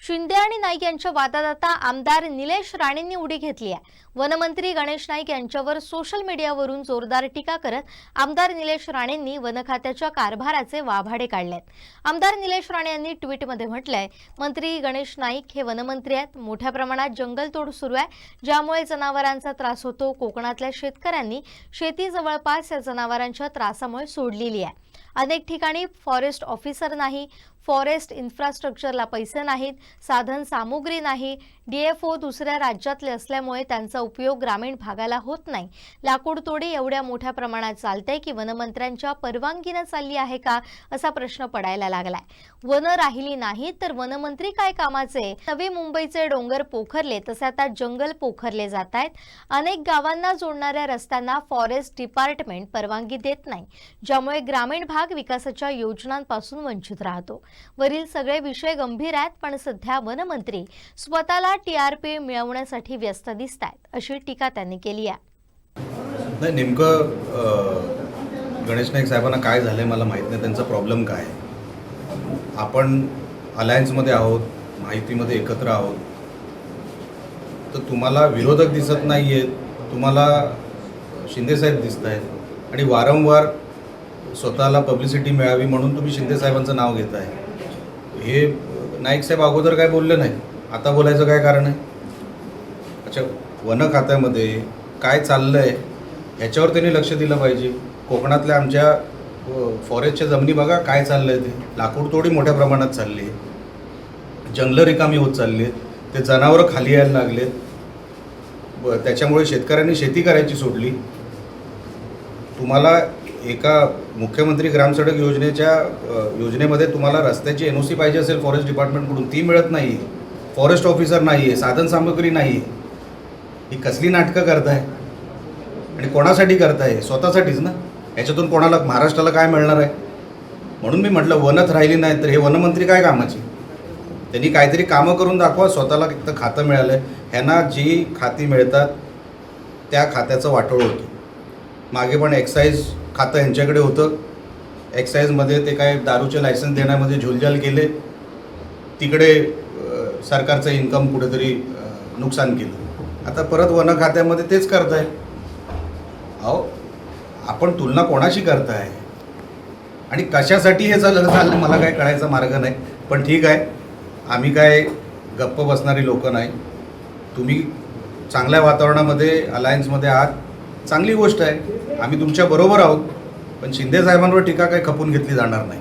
शिंदे आणि नाईक यांच्या वादात आता आमदार निलेश राणेंनी उडी घेतली आहे. वनमंत्री गणेश नाईक यांच्यावर सोशल मीडियावरून जोरदार टीका करत आमदार निलेश राणेंनी वन खात्याच्या कारभाराचे वाभाडे काढलेत. आमदार निलेश राणे यांनी ट्विटमध्ये म्हटलंय मंत्री गणेश नाईक हे वनमंत्री आहेत. मोठ्या प्रमाणात जंगलतोड सुरू आहे. ज्यामुळे जनावरांचा त्रास होतो कोकणातल्या शेतकऱ्यांनी शेती जवळपास या जनावरांच्या त्रासामुळे सोडलेली आहे. अनेक ठिकाणी फॉरेस्ट ऑफिसर नाही फॉरेस्ट इन्फ्रास्ट्रक्चरला पैसे नाहीत साधन सामुग्री नाही डीएफओ दुसऱ्या राज्यातले असल्यामुळे त्यांचा उपयोग ग्रामीण भागाला होत नाही. लाकूडतोडी एवढ्या मोठ्या प्रमाणात चालते की वनमंत्र्यांच्या परवानगीनं चालली आहे का असा प्रश्न पडायला लागलाय. वन राहिली नाहीत तर वनमंत्री काय कामाचे? नवी मुंबईचे डोंगर पोखरले तसे आता जंगल पोखरले जात आहेत अनेक गावांना जोडणाऱ्या रस्त्यांना फॉरेस्ट डिपार्टमेंट परवानगी देत नाही ज्यामुळे ग्रामीण भाग विकासाच्या योजनांपासून वंचित राहतो. वरील सगळे विषय गंभीर आहेत पण सध्या वनमंत्री स्वतःला टी आर पी मिळवण्यासाठी व्यस्त दिसत आहेत अशी टीका त्यांनी केली आहे. नाही नेमकं गणेश नाईक साहेबांना काय झालं आहे मला माहीत नाही. त्यांचा प्रॉब्लेम काय आहे? आपण अलायन्समध्ये आहोत माहितीमध्ये एकत्र आहोत. तर तुम्हाला विरोधक दिसत नाही आहेत तुम्हाला शिंदेसाहेब दिसत आहेत आणि वारंवार स्वतःला पब्लिसिटी मिळावी म्हणून तुम्ही शिंदेसाहेबांचं नाव घेत आहे हे नाईक साहेब अगोदर काय बोलले नाही आता बोलायचं काय कारण आहे? अच्छा वन खात्यामध्ये काय चाललं आहे ह्याच्यावर त्यांनी लक्ष दिलं पाहिजे. कोकणातल्या आमच्या फॉरेस्टच्या जमिनी बघा काय चाललं आहे ते लाकूडतोडी मोठ्या प्रमाणात चालली आहे. जंगलं रिकामी होत चालली आहेत. ते जनावरं खाली यायला लागलेत. ब त्याच्यामुळे शेतकऱ्यांनी शेती करायची सोडली. तुम्हाला एका मुख्यमंत्री ग्रामसडक योजनेच्या योजनेमध्ये तुम्हाला रस्त्याची एन ओ सी पाहिजे असेल फॉरेस्ट डिपार्टमेंटकडून ती मिळत नाही. आहे फॉरेस्ट ऑफिसर नाही आहे साधनसामग्री नाही. आहे ही कसली नाटकं करताय? आणि कोणासाठी करताय? स्वतःसाठीच ना? याच्यातून कोणाला महाराष्ट्राला काय मिळणार आहे? म्हणून मी म्हटलं वनच राहिली नाही तर हे वनमंत्री काय कामाची? त्यांनी काहीतरी कामं करून दाखवा स्वतःला तर खातं मिळालं आहे ह्यांना जी खाती मिळतात त्या खात्याचं वाटोळ होतं. मागे पण एक्साईज खातं यांच्याकडे होतं. एक्साईजमध्ये ते काय दारूचे लायसन्स देण्यामध्ये झुलझाल केले. तिकडे सरकारचं इन्कम कुठेतरी नुकसान केलं. आता परत वन खात्यामध्ये तेच करताय. अहो आपण तुलना कोणाशी करताय? आणि कशासाठी हे चाललं चाललं मला काय कळायचा मार्ग नाही. पण ठीक आहे आम्ही काय गप्प बसणारी लोक नाही. तुम्ही चांगल्या वातावरणामध्ये अलायन्समध्ये आहात. चांगली गोष्ट आहे. आम्ही तुमच्या बरोबर आहोत पण शिंदे साहेबांवर टीका काही खपून घेतली जाणार नाही.